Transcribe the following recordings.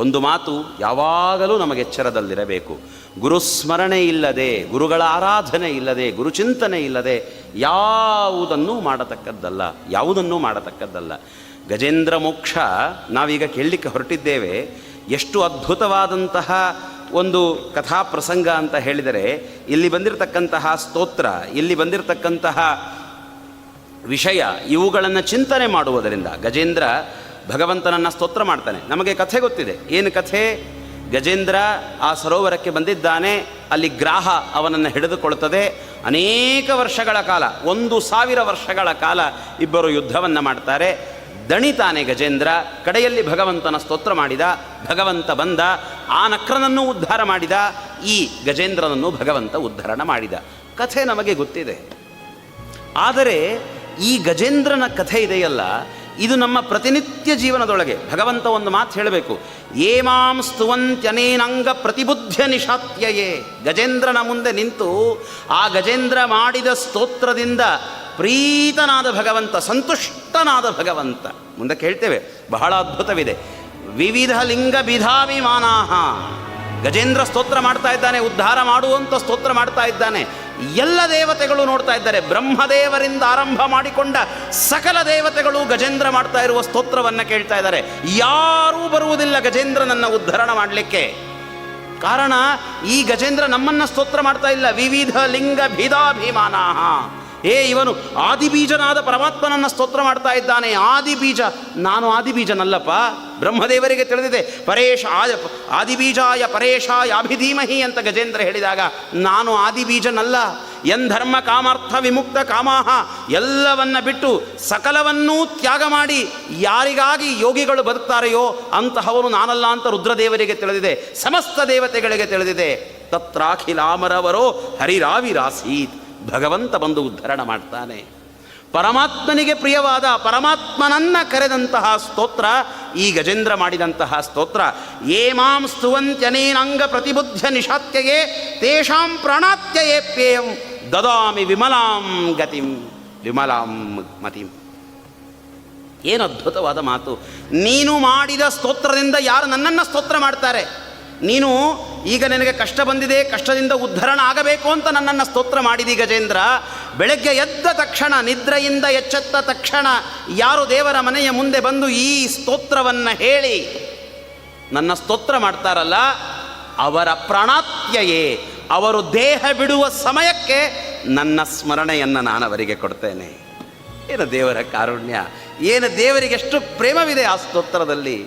ಒಂದು ಮಾತು ಯಾವಾಗಲೂ ನಮಗೆ ಎಚ್ಚರದಲ್ಲಿರಬೇಕು. ಗುರುಸ್ಮರಣೆ ಇಲ್ಲದೆ, ಗುರುಗಳ ಆರಾಧನೆ ಇಲ್ಲದೆ ಗುರುಚಿಂತನೆ ಇಲ್ಲದೆ ಯಾವುದನ್ನೂ ಮಾಡತಕ್ಕದ್ದಲ್ಲ ಯಾವುದನ್ನೂ ಮಾಡತಕ್ಕದ್ದಲ್ಲ. ಗಜೇಂದ್ರ ಮೋಕ್ಷ ನಾವೀಗ ಕೇಳಲಿಕ್ಕೆ ಹೊರಟಿದ್ದೇವೆ. ಎಷ್ಟು ಅದ್ಭುತವಾದಂತಹ ಒಂದು ಕಥಾ ಪ್ರಸಂಗ ಅಂತ ಹೇಳಿದರೆ, ಇಲ್ಲಿ ಬಂದಿರತಕ್ಕಂತಹ ಸ್ತೋತ್ರ, ಇಲ್ಲಿ ಬಂದಿರತಕ್ಕಂತಹ ವಿಷಯ ಇವುಗಳನ್ನು ಚಿಂತನೆ ಮಾಡುವುದರಿಂದ ಗಜೇಂದ್ರ ಭಗವಂತನನ್ನು ಸ್ತೋತ್ರ ಮಾಡ್ತಾನೆ. ನಮಗೆ ಕಥೆ ಗೊತ್ತಿದೆ. ಏನು ಕಥೆ? ಗಜೇಂದ್ರ ಆ ಸರೋವರಕ್ಕೆ ಬಂದಿದ್ದಾನೆ. ಅಲ್ಲಿ ಗ್ರಾಹ ಅವನನ್ನು ಹಿಡಿದುಕೊಳ್ತದೆ. ಅನೇಕ ವರ್ಷಗಳ ಕಾಲ, ಒಂದು ಸಾವಿರ ವರ್ಷಗಳ ಕಾಲ ಇಬ್ಬರು ಯುದ್ಧವನ್ನು ಮಾಡ್ತಾರೆ. ದಣಿತಾನೆ ಗಜೇಂದ್ರ. ಕಡೆಯಲ್ಲಿ ಭಗವಂತನ ಸ್ತೋತ್ರ ಮಾಡಿದ. ಭಗವಂತ ಬಂದ. ಆ ನಕ್ರನನ್ನು ಉದ್ಧಾರ ಮಾಡಿದ. ಈ ಗಜೇಂದ್ರನನ್ನು ಭಗವಂತ ಉದ್ಧರಣ ಮಾಡಿದ. ಕಥೆ ನಮಗೆ ಗೊತ್ತಿದೆ. ಆದರೆ ಈ ಗಜೇಂದ್ರನ ಕಥೆ ಇದೆಯಲ್ಲ ಇದು ನಮ್ಮ ಪ್ರತಿನಿತ್ಯ ಜೀವನದೊಳಗೆ ಭಗವಂತ ಒಂದು ಮಾತು ಹೇಳಬೇಕು. ಏಮಾಂ ಸ್ತುವಂತ್ಯನೇನಂಗ ಪ್ರತಿಬುದ್ಧ ನಿಶಾತ್ಯಯೇ ಗಜೇಂದ್ರನ ಮುಂದೆ ನಿಂತು ಆ ಗಜೇಂದ್ರ ಮಾಡಿದ ಸ್ತೋತ್ರದಿಂದ ಪ್ರೀತನಾದ ಭಗವಂತ, ಸಂತುಷ್ಟನಾದ ಭಗವಂತ. ಮುಂದೆ ಕೇಳ್ತೇವೆ, ಬಹಳ ಅದ್ಭುತವಿದೆ. ವಿವಿಧ ಲಿಂಗ ವಿಧಾಭಿಮಾನಾಹ. ಗಜೇಂದ್ರ ಸ್ತೋತ್ರ ಮಾಡ್ತಾ ಇದ್ದಾನೆ, ಉದ್ಧಾರ ಮಾಡುವಂಥ ಸ್ತೋತ್ರ ಮಾಡ್ತಾ ಇದ್ದಾನೆ. ಎಲ್ಲ ದೇವತೆಗಳು ನೋಡ್ತಾ ಇದ್ದಾರೆ. ಬ್ರಹ್ಮದೇವರಿಂದ ಆರಂಭ ಮಾಡಿಕೊಂಡ ಸಕಲ ದೇವತೆಗಳು ಗಜೇಂದ್ರ ಮಾಡ್ತಾ ಇರುವ ಸ್ತೋತ್ರವನ್ನು ಕೇಳ್ತಾ ಇದ್ದಾರೆ. ಯಾರೂ ಬರುವುದಿಲ್ಲ ಗಜೇಂದ್ರನನ್ನು ಉದ್ಧರಣ ಮಾಡಲಿಕ್ಕೆ. ಕಾರಣ, ಈ ಗಜೇಂದ್ರ ನಮ್ಮನ್ನ ಸ್ತೋತ್ರ ಮಾಡ್ತಾ ಇಲ್ಲ. ವಿವಿಧ ಲಿಂಗ ಭಿದಾಭಿಮಾನಾಹ ಏ ಇವನು, ಆದಿಬೀಜನಾದ ಪರಮಾತ್ಮನನ್ನು ಸ್ತೋತ್ರ ಮಾಡ್ತಾ ಇದ್ದಾನೆ. ಆದಿಬೀಜ, ನಾನು ಆದಿಬೀಜನಲ್ಲಪ್ಪ. ಬ್ರಹ್ಮದೇವರಿಗೆ ತಿಳಿದಿದೆ, ಪರೇಶ ಆಯ ಆದಿಬೀಜಾಯ ಪರೇಶಾಯ ಅಭಿಧೀಮಹಿ ಅಂತ ಗಜೇಂದ್ರ ಹೇಳಿದಾಗ, ನಾನು ಆದಿಬೀಜನಲ್ಲ. ಎಂಧರ್ಮ ಕಾಮಾರ್ಥ ವಿಮುಕ್ತ ಕಾಮಾಹ, ಎಲ್ಲವನ್ನ ಬಿಟ್ಟು ಸಕಲವನ್ನೂ ತ್ಯಾಗ ಮಾಡಿ ಯಾರಿಗಾಗಿ ಯೋಗಿಗಳು ಬದುಕ್ತಾರೆಯೋ ಅಂತಹವನು ನಾನಲ್ಲ ಅಂತ ರುದ್ರದೇವರಿಗೆ ತಿಳಿದಿದೆ. ಸಮಸ್ತ ದೇವತೆಗಳಿಗೆ ತಿಳಿದಿದೆ. ತತ್ರಾಖಿಲಾಮರವರೋ ಹರಿರಾವಿರಾಸೀತ್. ಭಗವಂತ ಬಂದು ಉದ್ಧರಣ ಮಾಡ್ತಾನೆ. ಪರಮಾತ್ಮನಿಗೆ ಪ್ರಿಯವಾದ ಪರಮಾತ್ಮನನ್ನ ಕರೆದಂತಹ ಸ್ತೋತ್ರ, ಈ ಗಜೇಂದ್ರ ಮಾಡಿದಂತಹ ಸ್ತೋತ್ರ ಏಮಾಂ ಸ್ತುವಂತ್ಯನೇನಂಗ ಪ್ರತಿಬುದ್ಧ ನಿಶಾತ್ಯಯೇ ತೇಷಾಂ ಪ್ರಾಣಾತ್ಯಯೇಪ್ಯೇಯಂ ದದಾಮಿ ವಿಮಲಾಂ ಗತಿಂ, ವಿಮಲಾಂ ಮತಿಂ. ಏನು ಅದ್ಭುತವಾದ ಮಾತು. ನೀನು ಮಾಡಿದ ಸ್ತೋತ್ರದಿಂದ ಯಾರು ನನ್ನನ್ನು ಸ್ತೋತ್ರ ಮಾಡ್ತಾರೆ? ನೀನು ಈಗ ನಿನಗೆ ಕಷ್ಟ ಬಂದಿದೆ, ಕಷ್ಟದಿಂದ ಉದ್ಧರಣ ಆಗಬೇಕು ಅಂತ ನನ್ನನ್ನು ಸ್ತೋತ್ರ ಮಾಡಿದಿ ಗಜೇಂದ್ರ. ಬೆಳಗ್ಗೆ ಎದ್ದ ತಕ್ಷಣ, ನಿದ್ರೆಯಿಂದ ಎಚ್ಚೆತ್ತ ತಕ್ಷಣ ಯಾರು ದೇವರ ಮನೆಯ ಮುಂದೆ ಬಂದು ಈ ಸ್ತೋತ್ರವನ್ನು ಹೇಳಿ. ನನ್ನ ಸ್ತೋತ್ರ ಮಾಡ್ತಾರಲ್ಲ, ಅವರ ಪ್ರಾಣಾತ್ಯಯೇ, ಅವರು ದೇಹ ಬಿಡುವ ಸಮಯಕ್ಕೆ ನನ್ನ ಸ್ಮರಣೆಯನ್ನು ನಾನು ಅವರಿಗೆ ಕೊಡ್ತೇನೆ. ಏನು ದೇವರ ಕಾರುಣ್ಯ, ಏನು ದೇವರಿಗೆ ಎಷ್ಟು ಪ್ರೇಮವಿದೆ ಆ ಸ್ತೋತ್ರದಲ್ಲಿ.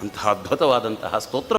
ಅಂತಹ ಅದ್ಭುತವಾದಂತಹ ಸ್ತೋತ್ರ